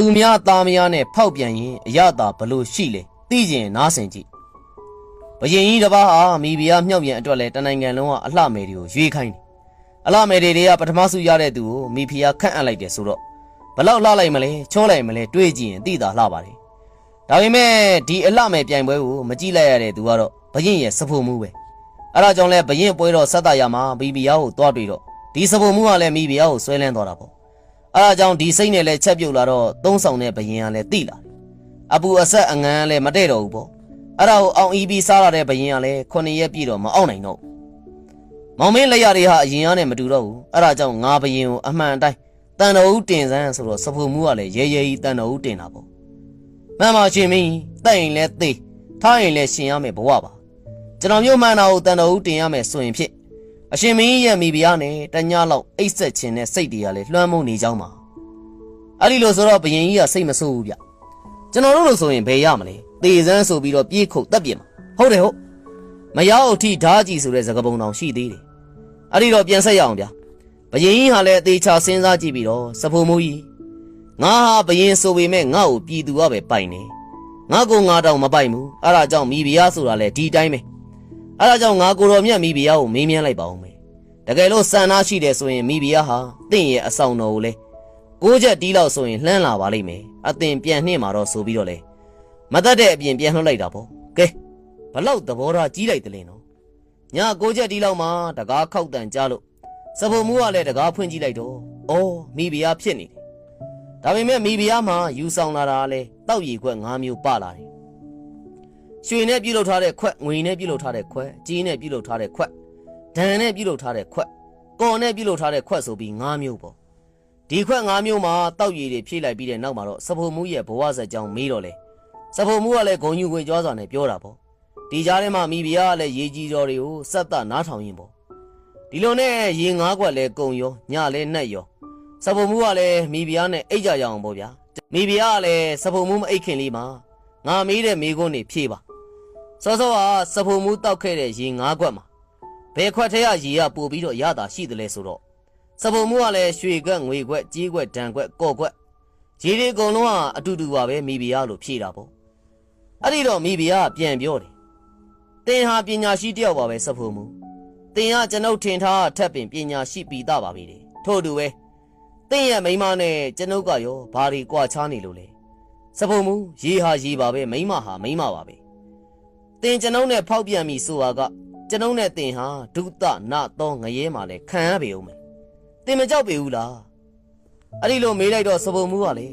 သူများသားမယားနဲ့ဖောက်ပြန်ရင်အရသာဘလို့ရှိလဲသိကျင်နားဆင်ကြည့်ဘယင်ကြီးတစ်ပါးဟာမိဖုရားမြောက်ပြန်အတွက်လဲတနိုင်ငံလုံးကအလှမယ်တွေကိုရွေးခိုင်းတယ်အလှမယ်တွေတွေကပထမဆုရတဲ့သူကိုမိဖုရားခန့်အပ်လိုက်တယ်ဆိုတော့ဘလောက်လှလိုက်မလဲချောလိုက်မလဲတွေးကြည့်ရင်သိတာလှပါတယ်ဒါပေမဲ့ဒီအလှမယ်ပြိုင်ပွဲကိုမကြည့်လိုက်ရတဲ့သူကတော့ဘယင်ရဲ့စဖို့မှုပဲအဲဒါကြောင့်လဲဘယင်ပွဲတော့ဆက်တာရမှာမိဖုရားကိုတွားတွေ့တော့ဒီစဖို့မှုကလည်းမိဖုရားကိုဆွဲလန်းသွားတာပေါ့ အဲဒါကြောင့်ဒီစိတ်နဲ့လည်းချက်ပြုတ်လာတော့သုံးဆောင်တဲ့ဘယင်ကလည်းတိလာတယ်အပူအဆက်အငန်းလည်းမတည့်တော့ဘူးပေါ့အဲ့ဒါကိုအောင်အီပြီးစားလာတဲ့ဘယင်ကလည်းခုနှစ်ရက်ပြည့်တော့မအောင်နိုင်တော့ဘူးမောင်မင်းလက်ရတွေဟာအရင်ကနဲ့မတူတော့ဘူးအဲ့ဒါကြောင့်ငါဘယင်ကိုအမှန်တိုင်းတန်တော်ဦးတင်စမ်းဆိုတော့စဖူမှုကလည်းရဲရဲကြီးတန်တော်ဦးတင်တာပေါ့မှန်ပါရှင်မင်းတိုက်ရင်လည်းသိထားရင်လည်းရှင်ရမယ်ဘဝပါကျွန်တော်မျိုးမှန်တာကိုတန်တော်ဦးတင်ရမယ်ဆိုရင်ဖြစ် အရှင်မင်းရဲ့မိဖုရားနဲ့တညလောက်အိတ်ဆက်ခြင်းနဲ့စိတ်တွေကလည်းလွှမ်းမိုးနေကြောင်းပါအဲ့ဒီလိုဆိုတော့ဘယင်ကြီးကစိတ်မဆိုးဘူးဗျကျွန်တော်တို့လို့ဆိုရင်ဘယ်ရမလဲသေစမ်းဆိုပြီးတော့ပြေးခုတ်တက်ပြစ်မှာဟုတ်တယ်ဟုတ်မရအောင်ထိဓာကြီးဆိုတဲ့သကပုံတောင်ရှိသေးတယ်အဲ့ဒီတော့ပြန်ဆက်ရအောင်ဗျာဘယင်ကြီးဟာလည်းအသေးချစဉ်းစားကြည့်ပြီးတော့စဖို့မိုးကြီးငါဟာဘယင်ဆိုပေမဲ့ငါ့ကိုပြည်သူကပဲပိုင်နေငါကိုငါတောင်မပိုင်ဘူးအဲ့ဒါကြောင့်မိဖုရားဆိုတာလည်းဒီတိုင်းပဲ အဲဒါကြောင့်ငါကိုတော်မြတ်မိဖုရားကိုမေးမြန်းလိုက်ပါဦးမယ်တကယ်လို့စံနာရှိတယ်ဆိုရင်မိဖုရားဟာတင့်ရဲ့အဆောင်တော်ကိုလေကိုးချက်တီးလောက်ဆိုရင်လှမ်းလာပါလိမ့်မယ်အသင်ပြန်နှင့်มาတော့ဆိုပြီးတော့လေမတတ်တဲ့အပြင်ပြန်လှုပ်လိုက်တာပေါ့ကဲဘလောက်သဘောထားကြီးလိုက်တယ်လင်းနော်ညကိုးချက်တီးလောက်မှတကားခောက်တန်ကြားလို့စဖို့မူကလည်းတကားဖွင့်ကြည့်လိုက်တော့အော်မိဖုရားဖြစ်နေတယ်ဒါပေမဲ့မိဖုရားမှာယူဆောင်လာတာလေတောက်ရီခွက်၅မျိုးပလာတယ် ရွှေနဲ့ပြုတ်လုပ်ထားတဲ့ခွက်ငွေနဲ့ပြုတ်လုပ်ထားတဲ့ခွက်ကြီးနဲ့ပြုတ်လုပ်ထားတဲ့ခွက်ဒဏ်နဲ့ပြုတ်လုပ်ထားတဲ့ခွက်ကော်နဲ့ပြုတ်လုပ်ထားတဲ့ခွက်ဆိုပြီး၅မျိုးပေါ့ဒီခွက်၅မျိုးမှာတောက်ရည်တွေဖြည့်လိုက်ပြီးတဲ့နောက်မှာတော့စဖို့မူရဲ့ဘဝဆက်ကြောင်းမေးတော့လေစဖို့မူကလည်းဂုံယူခွေကြွားစွာနဲ့ပြောတာပေါ့ဒီကြားထဲမှာမိဖုရားကလည်းရေကြီးတော်တွေကိုစက်သက်နားထောင်ရင်ပေါ့ဒီလိုနဲ့ရေ၅ခွက်လည်းကုံရောညလည်းနှက်ရောစဖို့မူကလည်းမိဖုရားနဲ့အိတ်ကြရအောင်ပေါ့ဗျာမိဖုရားကလည်းစဖို့မူမအိတ်ခင်လေးမှာငါမေးတဲ့မိကုန်းနေဖြေပါ စောစောကစဖုံမူတောက်ခဲ့တဲ့ရေငါးခွက်မှာဘယ်ခွက်ထဲကရေကပို့ပြီးတော့ရတာရှိတယ်လဲဆိုတော့စဖုံမူကလည်းရွှေခွက်ငွေခွက်ကြီးခွက်ဒဏ်ခွက်ကော့ခွက်ရေတွေအကုန်လုံးကအတူတူပါပဲမိဖုရားလို့ဖြေတာပေါ့အဲ့ဒီတော့မိဖုရားကပြန်ပြောတယ်တင်ဟာပညာရှိတယောက်ပါပဲစဖုံမူတင်ကကျွန်ုပ်ထင်ထားထက်ပင်ပညာရှိပြီးသားပါပြီလေထို့အတူပဲတင်ရဲ့မိန်းမနဲ့ကျွန်ုပ်ကရောဘာတွေကြွာချားနေလို့လဲစဖုံမူရေဟာရေပါပဲမိန်းမဟာမိန်းမပါပဲ တင်ကျွန်ုပ်နဲ့ဖောက်ပြန်ပြီဆိုတာကကျွန်ုပ်နဲ့တင်ဟာဒုသနာတော့ငရဲမှာလဲခံရပေဦးမယ်တင်မကြောက်ပေဘူးလားအဲ့ဒီလိုမေးလိုက်တော့စပုံမှုကလေ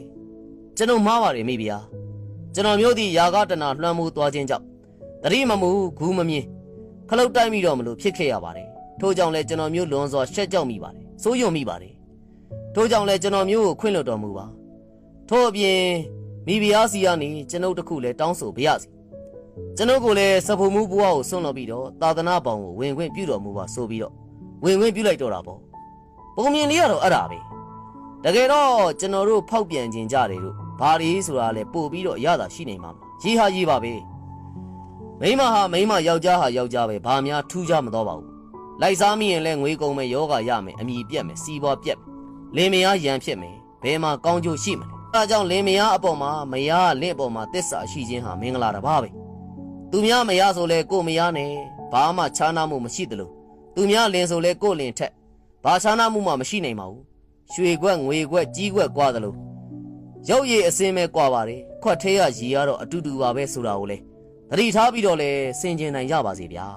ကျွန်ုပ်မှားပါတယ်မိဖုရားကျွန်တော်မျိုးဒီယာကတနာလွှမ်းမိုးသွားခြင်းကြောင့်တတိမမူဂူးမမြင်ခလုတ်တိုက်မိတော့မလို့ဖြစ်ခဲ့ရပါတယ်ထို့ကြောင့်လဲကျွန်တော်မျိုးလွန်စွာရှက်ကြောက်မိပါတယ်စိုးရုံမိပါတယ်ထို့ကြောင့်လဲကျွန်တော်မျိုးကိုခွင့်လွှတ်တော်မူပါထို့အပြင်မိဖုရားစီကနေကျွန်ုပ်တခုလဲတောင်းဆိုပါရစေ ကျွန်ုပ်ကိုလည်းစဖို့မှုဘဝကိုဆွန့်လွတ်ပြီးတော့သာသနာပေါင်းကိုဝင်ခွင့်ပြုတော်မူပါဆိုပြီးတော့ဝင်ခွင့်ပြုလိုက်တော့တာပေါ့ပုံမြင်လေးကတော့အဲ့ဒါပဲတကယ်တော့ကျွန်တော်တို့ဖောက်ပြန်ခြင်းကြတယ်လို့ဘာတွေဆိုတာလဲပို့ပြီးတော့ရတာရှိနေမှာမလားရေးဟာရေးပါပဲမိမဟာမိမယောက်ျားဟာယောက်ျားပဲဘာများထူးခြားမတော့ပါဘူးလိုက်စားမိရင်လဲငွေကုန်မယ်ယောဂရမယ်အမိပြက်မယ်စီးပွားပြက်မယ်လင်မယားရန်ဖြစ်မယ်ဘယ်မှာကောင်းကျိုးရှိမလဲအဲဒါကြောင့်လင်မယားအပေါ်မှာမယားလင့်အပေါ်မှာတစ္ဆာရှိခြင်းဟာမင်္ဂလာတစ်ပါးပဲ သူများမရဆိုလဲကို့မရနဲ့ဘာမှခြားနာမှုမရှိသလိုသူများလင်ဆိုလဲကို့လင်ထက်ဘာခြားနာမှုမှမရှိနိုင်ပါဘူးရွှေခွက်ငွေခွက်ကြီးခွက်ကွာသလိုရုပ်ရည်အစင်းပဲကွာပါတယ်ခွက်သေးရရည်ရတော့အတူတူပါပဲဆိုတာကိုလေသတိထားပြီးတော့လဲစင်ကျင်နိုင်ကြပါစေဗျာ